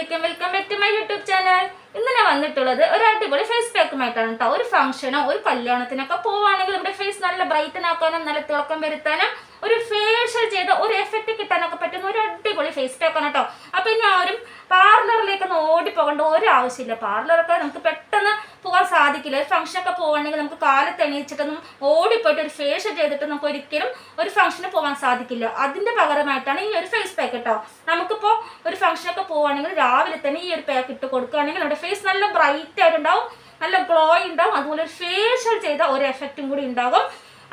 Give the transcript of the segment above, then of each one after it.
അലൈക്കും. Welcome back to my YouTube channel ഇന്ന് ഞാൻ വന്നിട്ടുള്ളത് ഒരു അടിപൊളി ഫേസ് പാക്കുമായിട്ടാണ് കേട്ടോ ഒരു ഫംഗ്ഷനോ ഒരു കല്യാണത്തിനൊക്കെ പോവുകയാണെങ്കിൽ നമ്മുടെ ഫേസ് നല്ല ബ്രൈറ്റൻ ആക്കാനും നല്ല തിളക്കം വരുത്താനും ഒരു ഫേഷ്യൽ ചെയ്ത് ഒരു എഫക്റ്റ് കിട്ടാനൊക്കെ പറ്റുന്ന ഒരു അടിപൊളി ഫേസ് പാക്കാണ് കേട്ടോ അപ്പൊ ഇനി ആരും പാർലറിലേക്കൊന്നും ഓടി പോകേണ്ട ഒരു ആവശ്യമില്ല. പാർലറൊക്കെ നമുക്ക് പെട്ടെന്ന് പോകാൻ സാധിക്കില്ല. ഒരു ഫംഗ്ഷനൊക്കെ പോകണമെങ്കിൽ നമുക്ക് കാലത്ത് എണീച്ചിട്ടൊന്നും ഓടിപ്പോയിട്ട് ഒരു ഫേഷ്യൽ ചെയ്തിട്ട് നമുക്ക് ഒരിക്കലും ഒരു ഫംഗ്ഷന് പോകാൻ സാധിക്കില്ല. അതിന്റെ പകരമായിട്ടാണ് ഈ ഒരു ഫേസ് പാക്ക് കേട്ടോ നമുക്കിപ്പോൾ ഒരു ഫംഗ്ഷനൊക്കെ പോവുകയാണെങ്കിൽ രാവിലെ തന്നെ ഈ ഒരു പാക്ക് ഇട്ട് കൊടുക്കുകയാണെങ്കിൽ നമ്മുടെ ഫേസ് നല്ല ബ്രൈറ്റ് ആയിട്ടുണ്ടാവും നല്ല ഗ്ലോ ഉണ്ടാവും അതുപോലെ ഒരു ഫേഷ്യൽ ചെയ്ത ഒരു എഫക്റ്റും കൂടി ഉണ്ടാകും.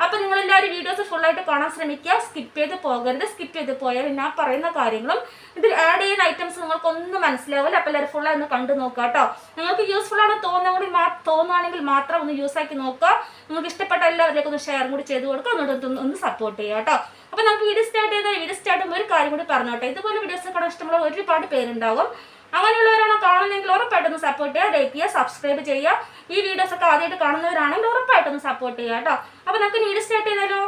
അപ്പോൾ നിങ്ങൾ എല്ലാവരും വീഡിയോസ് ഫുൾ ആയിട്ട് കാണാൻ ശ്രമിക്കുക. സ്കിപ്പ് ചെയ്ത് പോകരുത്. സ്കിപ്പ് ചെയ്ത് പോയാൽ ഞാൻ പറയുന്ന കാര്യങ്ങളും ഇതിൽ ആഡ് ചെയ്യുന്ന ഐറ്റംസ് നിങ്ങൾക്ക് ഒന്നും മനസ്സിലാവില്ല. അപ്പോൾ എല്ലാവരും ഫുള്ളായി ഒന്ന് കണ്ടു നോക്കുക കേട്ടോ. നിങ്ങൾക്ക് യൂസ്ഫുൾ ആണ് തോന്നുന്നെങ്കിൽ തോന്നുകയാണെങ്കിൽ മാത്രം ഒന്ന് യൂസ് ആക്കി നോക്കുക നിങ്ങൾക്ക് ഇഷ്ടപ്പെട്ട എല്ലാവരിലേക്കും ഒന്ന് ഷെയർ കൂടി ചെയ്ത് കൊടുക്കുക ഒന്നുകൂടെ ഒന്ന് സപ്പോർട്ട് ചെയ്യുക കേട്ടോ. അപ്പോൾ നമുക്ക് വീഡിയോ സ്റ്റാർട്ട് ചെയ്താൽ വീഡിയോ സ്റ്റാർട്ട് ഒരു കാര്യം കൂടി പറഞ്ഞോട്ടെ ഇതുപോലെ വീഡിയോസ് കാണാൻ ഇഷ്ടമുള്ള ഒരുപാട് പേരുണ്ടാകും. അങ്ങനെയുള്ളവരാണോ കാണുന്നെങ്കിൽ ഉറപ്പായിട്ടൊന്ന് സപ്പോർട്ട് ചെയ്യുക ലൈക്ക് ചെയ്യുക സബ്സ്ക്രൈബ് ചെയ്യുക. ഈ വീഡിയോസ് ഒക്കെ ആദ്യമായിട്ട് കാണുന്നവരാണെങ്കിൽ ഉറപ്പായിട്ടൊന്ന് സപ്പോർട്ട് ചെയ്യുക കേട്ടോ. അപ്പോൾ നമുക്ക് വീഡിയോ സ്റ്റാർട്ട് ചെയ്താലോ?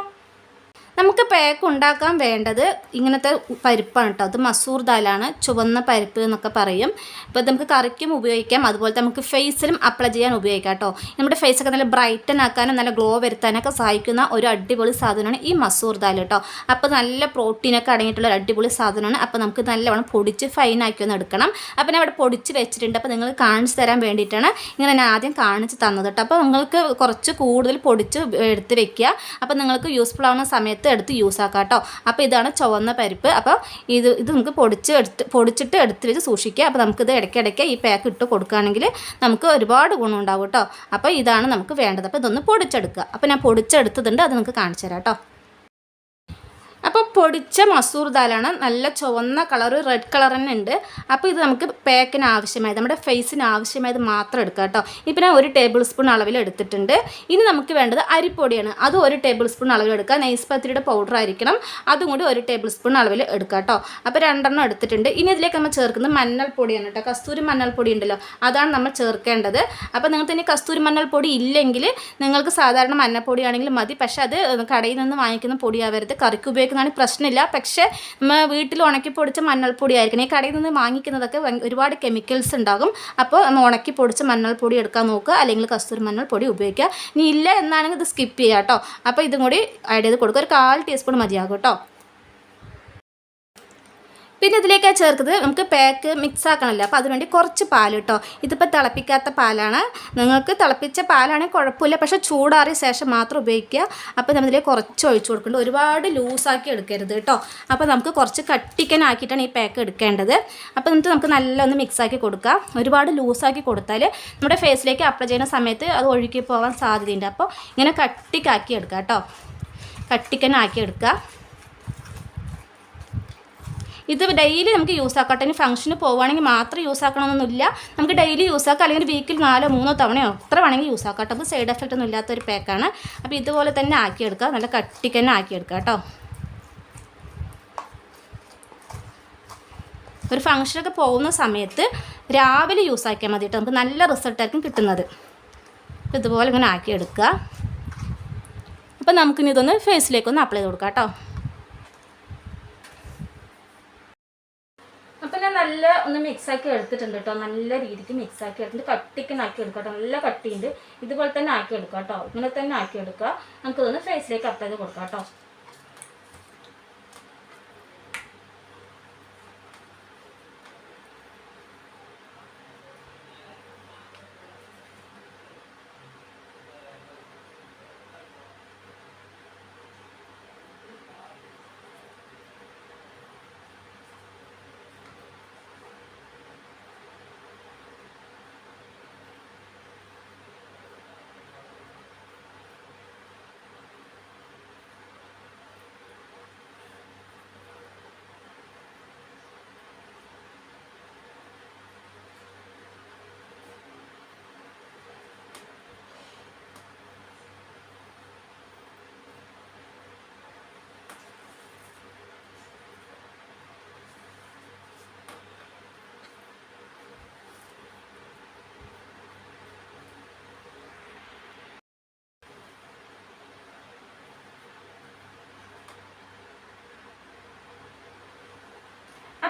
നമുക്ക് പാക്ക് ഉണ്ടാക്കാൻ വേണ്ടത് ഇങ്ങനത്തെ പരിപ്പാണ് കേട്ടോ. അത് മസൂർ ദാലാണ് ചുവന്ന പരിപ്പ് എന്നൊക്കെ പറയും. അപ്പോൾ നമുക്ക് കറിക്കും ഉപയോഗിക്കാം. അതുപോലെ നമുക്ക് ഫേസിലും അപ്ലൈ ചെയ്യാൻ ഉപയോഗിക്കാം കേട്ടോ. നമ്മുടെ ഫേസൊക്കെ നല്ല ബ്രൈറ്റൻ ആക്കാനും നല്ല ഗ്ലോ വരുത്താനൊക്കെ സഹായിക്കുന്ന ഒരു അടിപൊളി സാധനമാണ് ഈ മസൂർ ദാൽ കേട്ടോ. അപ്പോൾ നല്ല പ്രോട്ടീനൊക്കെ അടങ്ങിയിട്ടുള്ള ഒരു അടിപൊളി സാധനമാണ്. അപ്പോൾ നമുക്ക് നല്ലവണ്ണം പൊടിച്ച് ഫൈനാക്കി ഒന്ന് എടുക്കണം. അപ്പോൾ ഞാൻ അവിടെ പൊടിച്ച് വെച്ചിട്ടുണ്ട്. അപ്പോൾ നിങ്ങൾ കാണിച്ചു തരാൻ വേണ്ടിയിട്ടാണ് ഇങ്ങനെ ഞാൻ ആദ്യം കാണിച്ച് തന്നത് കേട്ടോ. അപ്പോൾ നിങ്ങൾക്ക് കുറച്ച് കൂടുതൽ പൊടിച്ച് എടുത്ത് വെക്കുക. അപ്പോൾ നിങ്ങൾക്ക് യൂസ്ഫുൾ ആവുന്ന സമയത്ത് എടുത്ത് യൂസ് ആക്കാം കേട്ടോ അപ്പോൾ ഇതാണ് ചുവന്ന പരിപ്പ്. അപ്പോൾ ഇത് ഇത് നമുക്ക് പൊടിച്ച് എടുത്ത് പൊടിച്ചിട്ട് എടുത്ത് വെച്ച് സൂക്ഷിക്കുക. അപ്പോൾ നമുക്കിത് ഇടയ്ക്കിടയ്ക്ക് ഈ പാക്ക് ഇട്ട് കൊടുക്കുകയാണെങ്കിൽ നമുക്ക് ഒരുപാട് ഗുണം ഉണ്ടാവും കേട്ടോ. അപ്പോൾ ഇതാണ് നമുക്ക് വേണ്ടത്. അപ്പോൾ ഇതൊന്ന് പൊടിച്ചെടുക്കുക. അപ്പോൾ ഞാൻ പൊടിച്ചെടുത്തതുണ്ട്. അത് നിങ്ങൾക്ക് കാണിച്ചു തരാം കേട്ടോ. അപ്പോൾ പൊടിച്ച മസൂർ ദാലാണ് നല്ല ചുവന്ന കളർ റെഡ് കളർ തന്നെ ഉണ്ട്. അപ്പോൾ ഇത് നമുക്ക് പാക്കിന് ആവശ്യമായത് നമ്മുടെ ഫേസിന് ആവശ്യമായത് മാത്രം എടുക്കുക കേട്ടോ. ഇപ്പം ഞാൻ ഒരു ടേബിൾ സ്പൂൺ അളവിൽ എടുത്തിട്ടുണ്ട്. ഇനി നമുക്ക് വേണ്ടത് അരിപ്പൊടിയാണ്. അത് ഒരു ടേബിൾ സ്പൂൺ അളവിൽ എടുക്കുക നെയ്സ് പത്തിരിയുടെ പൗഡർ ആയിരിക്കണം. അതും കൂടി ഒരു ടേബിൾ സ്പൂൺ അളവിൽ എടുക്കുക കേട്ടോ. അപ്പോൾ രണ്ടെണ്ണം എടുത്തിട്ടുണ്ട്. ഇനി ഇതിലേക്ക് നമ്മൾ ചേർക്കുന്നത് മഞ്ഞൾപ്പൊടിയാണ് കേട്ടോ. കസ്തൂരി മഞ്ഞൾപ്പൊടി ഉണ്ടല്ലോ അതാണ് നമ്മൾ ചേർക്കേണ്ടത്. അപ്പോൾ നിങ്ങൾക്ക് ഇനി കസ്തൂരി മഞ്ഞൾപ്പൊടി ഇല്ലെങ്കിൽ നിങ്ങൾക്ക് സാധാരണ മഞ്ഞൾപ്പൊടിയാണെങ്കിൽ മതി. പക്ഷേ അത് കടയിൽ നിന്ന് വാങ്ങിക്കുന്ന പൊടിയാവരുത്. കറിക്ക് ഉപയോഗിക്കുന്നതാണ് പ്രശ്നമില്ല. പക്ഷേ നമ്മൾ വീട്ടിൽ ഉണക്കി പൊടിച്ച മഞ്ഞൾപ്പൊടി ആയിരിക്കണം. ഈ കടയിൽ നിന്ന് വാങ്ങിക്കുന്നതൊക്കെ ഒരുപാട് കെമിക്കൽസ് ഉണ്ടാകും. അപ്പോൾ നമ്മൾ ഉണക്കി പൊടിച്ച മഞ്ഞൾപ്പൊടി എടുക്കാൻ നോക്കുക. അല്ലെങ്കിൽ കസ്തൂരി മഞ്ഞൾപ്പൊടി ഉപയോഗിക്കുക. ഇനി ഇല്ല എന്നാണെങ്കിൽ ഇത് സ്കിപ്പ് ചെയ്യുക കേട്ടോ. അപ്പോൾ ഇതും കൂടി ആഡ് ചെയ്ത് കൊടുക്കുക. ഒരു കാൽ ടീസ്പൂൺ മതിയാകും കേട്ടോ. പിന്നെ ഇതിലേക്ക് ചേർക്കുന്നത് നമുക്ക് പാക്ക് മിക്സ് ആക്കണമല്ലോ. അപ്പോൾ അതിനുവേണ്ടി കുറച്ച് പാൽ കേട്ടോ ഇതിപ്പോൾ തിളപ്പിക്കാത്ത പാലാണ്. നിങ്ങൾക്ക് തിളപ്പിച്ച പാലാണെങ്കിൽ കുഴപ്പമില്ല. പക്ഷേ ചൂടാറിയ ശേഷം മാത്രം ഉപയോഗിക്കുക. അപ്പോൾ നമ്മളിതിലേക്ക് കുറച്ച് ഒഴിച്ചു കൊടുക്കേണ്ടത് ഒരുപാട് ലൂസാക്കി എടുക്കരുത് കേട്ടോ അപ്പോൾ നമുക്ക് കുറച്ച് കട്ടിക്കനാക്കിയിട്ടാണ് ഈ പാക്ക് എടുക്കേണ്ടത്. അപ്പോൾ എന്നിട്ട് നമുക്ക് നല്ല ഒന്ന് മിക്സ് ആക്കി കൊടുക്കാം. ഒരുപാട് ലൂസാക്കി കൊടുത്താൽ നമ്മുടെ ഫേസിലേക്ക് അപ്ലൈ ചെയ്യുന്ന സമയത്ത് അത് ഒഴുകി പോകാൻ സാധ്യതയുണ്ട്. അപ്പോൾ ഇങ്ങനെ കട്ടിക്കാക്കി എടുക്കുക കേട്ടോ കട്ടിക്കനാക്കി എടുക്കുക ഇത് ഡെയിലി നമുക്ക് യൂസ് ആക്കട്ടെ. ഇനി ഫംഗ്ഷന് പോവുകയാണെങ്കിൽ മാത്രം യൂസ് ആക്കണമെന്നൊന്നുമില്ല. നമുക്ക് ഡെയിലി യൂസ് ആക്കാം. അല്ലെങ്കിൽ വീക്കിൽ നാലോ മൂന്നോ തവണയോ എത്ര വേണമെങ്കിൽ യൂസ് ആക്കാം കേട്ടോ അപ്പോൾ സൈഡ് എഫക്റ്റ് ഒന്നും ഇല്ലാത്തൊരു പാക്കാണ് അപ്പോൾ ഇതുപോലെ തന്നെ ആക്കിയെടുക്കുക. നല്ല കട്ടിക്ക് തന്നെ ആക്കിയെടുക്കുക കേട്ടോ. ഒരു ഫംഗ്ഷനൊക്കെ പോകുന്ന സമയത്ത് രാവിലെ യൂസ് ആക്കിയാൽ മതി കേട്ടോ. നമുക്ക് നല്ല റിസൾട്ടായിരിക്കും കിട്ടുന്നത്. ഇതുപോലെ ഇങ്ങനെ ആക്കിയെടുക്കുക. അപ്പം നമുക്കിനി ഇതൊന്ന് ഫേസിലേക്കൊന്ന് അപ്ലൈ ചെയ്ത് കൊടുക്കാം കേട്ടോ അപ്പൊ ഞാൻ നല്ല ഒന്ന് മിക്സ് ആക്കി എടുത്തിട്ടുണ്ട് കേട്ടോ നല്ല രീതിക്ക് മിക്സ് ആക്കി എടുത്തിട്ട് കട്ടിക്കനാക്കി എടുക്കാം കേട്ടോ നല്ല കട്ടിയുണ്ട്. ഇതുപോലെ തന്നെ ആക്കി എടുക്കാം കേട്ടോ ഇങ്ങനെ തന്നെ ആക്കി എടുക്കുക നമുക്ക് ഇതൊന്ന് ഫേസിലേക്ക് ചെയ്ത് കൊടുക്കാം കേട്ടോ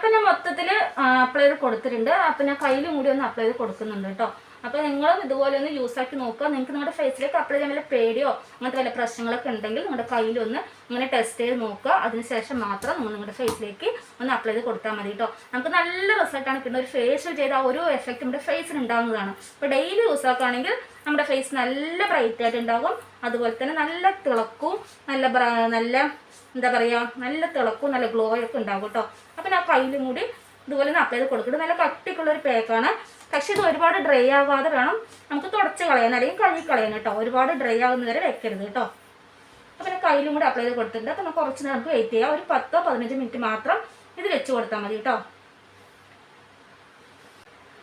അപ്പം ഞാൻ മൊത്തത്തിൽ അപ്ലൈ ചെയ്ത് കൊടുത്തിട്ടുണ്ട്. അപ്പൊ ഞാൻ കയ്യിലും കൂടി ഒന്ന് അപ്ലൈ ചെയ്ത് കൊടുക്കുന്നുണ്ട് കേട്ടോ. അപ്പോൾ നിങ്ങളും ഇതുപോലെ ഒന്ന് യൂസ് ആക്കി നോക്കുക. നിങ്ങൾക്ക് നിങ്ങളുടെ ഫേസിലേക്ക് അപ്ലൈ ചെയ്യാൻ വല്ല പേടിയോ അങ്ങനത്തെ വല്ല പ്രശ്നങ്ങളൊക്കെ ഉണ്ടെങ്കിൽ നിങ്ങളുടെ കയ്യിലൊന്ന് ഇങ്ങനെ ടെസ്റ്റ് ചെയ്ത് നോക്കുക. അതിനുശേഷം മാത്രം നിങ്ങൾ നിങ്ങളുടെ ഫേസിലേക്ക് ഒന്ന് അപ്ലൈ ചെയ്ത് കൊടുത്താൽ മതി കേട്ടോ നമുക്ക് നല്ല റിസൾട്ടാണ് കിട്ടുന്നത്. ഒരു ഫേഷ്യൽ ചെയ്ത ആ ഒരു എഫക്റ്റ് നമ്മുടെ ഫേസിൽ ഉണ്ടാകുന്നതാണ് അപ്പോൾ ഡെയിലി യൂസ് ആക്കുകയാണെങ്കിൽ നമ്മുടെ ഫേസ് നല്ല ബ്രൈറ്റ് ആയിട്ട് ഉണ്ടാകും. അതുപോലെ തന്നെ നല്ല തിളക്കും നല്ല നല്ല എന്താ പറയുക നല്ല തിളക്കും നല്ല ഗ്ലോ ഒക്കെ ഉണ്ടാകും കേട്ടോ അപ്പം ഞാൻ കയ്യിലും കൂടി ഇതുപോലെ അപ്ലൈ ചെയ്ത് കൊടുക്കുന്നത് നല്ല കട്ടിക്കുള്ള ഒരു പേക്കാണ് പക്ഷെ ഇത് ഒരുപാട് ഡ്രൈ ആവാതെ വേണം നമുക്ക് തുടച്ച് കളയാൻ അല്ലെങ്കിൽ കഴുകി കളയാൻ കേട്ടോ. ഒരുപാട് ഡ്രൈ ആകുന്ന വരെ വെക്കരുത് കേട്ടോ. അപ്പോൾ ഞാൻ കയ്യിലും കൂടെ അപ്ലൈ ചെയ്ത് കൊടുത്തിട്ടുണ്ട്. അപ്പോൾ നമുക്ക് കുറച്ച് നേരം വെയിറ്റ് ചെയ്യാം. ഒരു പത്തോ പതിനഞ്ച് മിനിറ്റ് മാത്രം ഇത് വെച്ച് കൊടുത്താൽ മതി കേട്ടോ.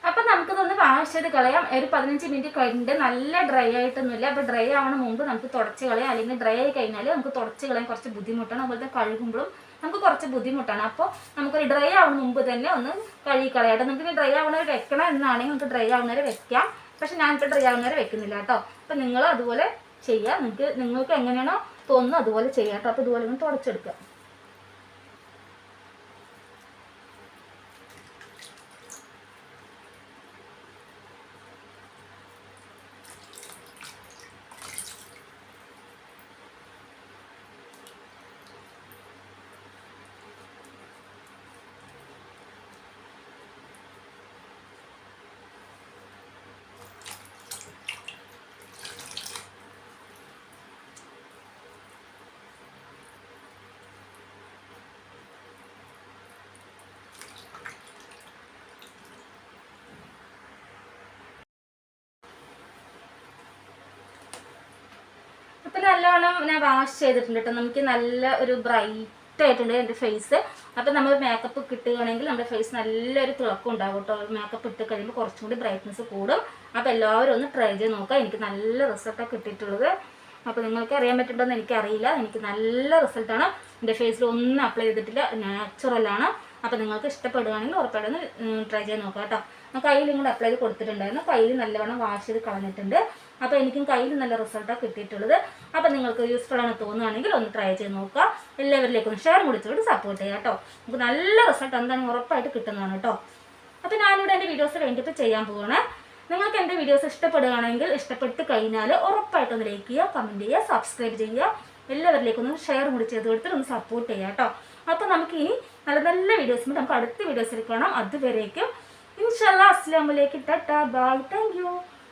അപ്പം നമുക്കിതൊന്ന് വാഷ് ചെയ്ത് കളയാം. ഒരു പതിനഞ്ച് മിനിറ്റ് കഴിഞ്ഞിട്ട് നല്ല ഡ്രൈ ആയിട്ടൊന്നുമില്ല. അപ്പോൾ ഡ്രൈ ആവണ മുമ്പ് നമുക്ക് തുടച്ച് കളയാം. അല്ലെങ്കിൽ ഡ്രൈ ആയി കഴിഞ്ഞാൽ നമുക്ക് തുടച്ച് കളയാൻ കുറച്ച് ബുദ്ധിമുട്ടാണ്. അതുപോലെ കഴുകുമ്പോഴും നമുക്ക് കുറച്ച് ബുദ്ധിമുട്ടാണ്. അപ്പോൾ നമുക്കൊരു ഡ്രൈ ആവുന്ന മുമ്പ് തന്നെ ഒന്ന് കഴുകി കളയാം നിങ്ങൾക്ക് ഡ്രൈ ആവുന്നവരെ വെക്കണം എന്നാണെങ്കിൽ നമുക്ക് ഡ്രൈ ആവുന്നവരെ വെക്കാം. പക്ഷെ ഞാനിപ്പോൾ ഡ്രൈ ആവുന്നവരെ വെക്കുന്നില്ല കേട്ടോ. അപ്പം നിങ്ങൾ അതുപോലെ ചെയ്യുക നിങ്ങൾക്ക് നിങ്ങൾക്ക് എങ്ങനെയാണോ തോന്നുന്നത് അതുപോലെ ചെയ്യാം കേട്ടോ. അപ്പോൾ ഇതുപോലെ ഒന്ന് തുടച്ചെടുക്കുക. നല്ലോണം ഞാൻ വാഷ് ചെയ്തിട്ടുണ്ട് കേട്ടോ നമുക്ക് നല്ല ഒരു ബ്രൈറ്റ് ആയിട്ടുണ്ട് എന്റെ ഫേസ് അപ്പം നമ്മൾ മേക്കപ്പ് കിട്ടുകയാണെങ്കിൽ നമ്മുടെ ഫേസ് നല്ലൊരു തിളക്കം ഉണ്ടാവും കേട്ടോ മേക്കപ്പ് ഇട്ട് കഴിയുമ്പോൾ കുറച്ചും കൂടി ബ്രൈറ്റ്നസ് കൂടും. അപ്പോൾ എല്ലാവരും ഒന്ന് ട്രൈ ചെയ്ത് നോക്കുക എനിക്ക് നല്ല റിസൾട്ടാണ് കിട്ടിയിട്ടുള്ളത്. അപ്പോൾ നിങ്ങൾക്ക് അറിയാൻ പറ്റുന്നുണ്ടോയെന്ന് എനിക്കറിയില്ല. എനിക്ക് നല്ല റിസൾട്ടാണ് എന്റെ ഫേസിൽ ഒന്നും അപ്ലൈ ചെയ്തിട്ടില്ല. നാച്ചുറലാണ് അപ്പോൾ നിങ്ങൾക്ക് ഇഷ്ടപ്പെടുകയാണെങ്കിൽ ഉറപ്പായിട്ടൊന്ന് ട്രൈ ചെയ്ത് നോക്കാം കേട്ടോ. കയ്യിൽ ഇങ്ങോട്ട് അപ്ലൈ ചെയ്ത് കൊടുത്തിട്ടുണ്ടായിരുന്നു. കയ്യിൽ നല്ലവണ്ണം വാഷ് ചെയ്ത് കളഞ്ഞിട്ടുണ്ട്. അപ്പോൾ എനിക്കും കയ്യിൽ നല്ല റിസൾട്ടാണ് കിട്ടിയിട്ടുള്ളത്. അപ്പോൾ നിങ്ങൾക്ക് യൂസ്ഫുൾ ആണ് തോന്നുകയാണെങ്കിൽ ഒന്ന് ട്രൈ ചെയ്ത് നോക്കുക. എല്ലാവരിലേക്കും ഷെയർ മുടിച്ചുകൊണ്ട് സപ്പോർട്ട് ചെയ്യുക കേട്ടോ നമുക്ക് നല്ല റിസൾട്ട് എന്താണ് ഉറപ്പായിട്ട് കിട്ടുന്നതാണ് കേട്ടോ അപ്പോൾ ഞാനിവിടെ എന്റെ വീഡിയോസ് വേണ്ടിയിട്ട് ചെയ്യാൻ പോവുകയാണ് നിങ്ങൾക്ക് എന്റെ വീഡിയോസ് ഇഷ്ടപ്പെടുകയാണെങ്കിൽ ഇഷ്ടപ്പെട്ട് കഴിഞ്ഞാൽ ഉറപ്പായിട്ടൊന്ന് ലൈക്ക് ചെയ്യുക കമന്റ് ചെയ്യുക സബ്സ്ക്രൈബ് ചെയ്യുക. എല്ലാവരിലേക്കും ഒന്ന് ഷെയർ കൂടി ചെയ്ത് കൊടുത്തിട്ട് ഒന്ന് സപ്പോർട്ട് ചെയ്യുക കേട്ടോ അപ്പോൾ നമുക്ക് ഇനി നല്ല നല്ല വീഡിയോസ് നമുക്ക് അടുത്ത വീഡിയോസിൽ കാണാം. അതുവരേക്കും. ഇൻഷല്ലാ അസ്ലാമിലേക്ക് ടാ bye. Thank you.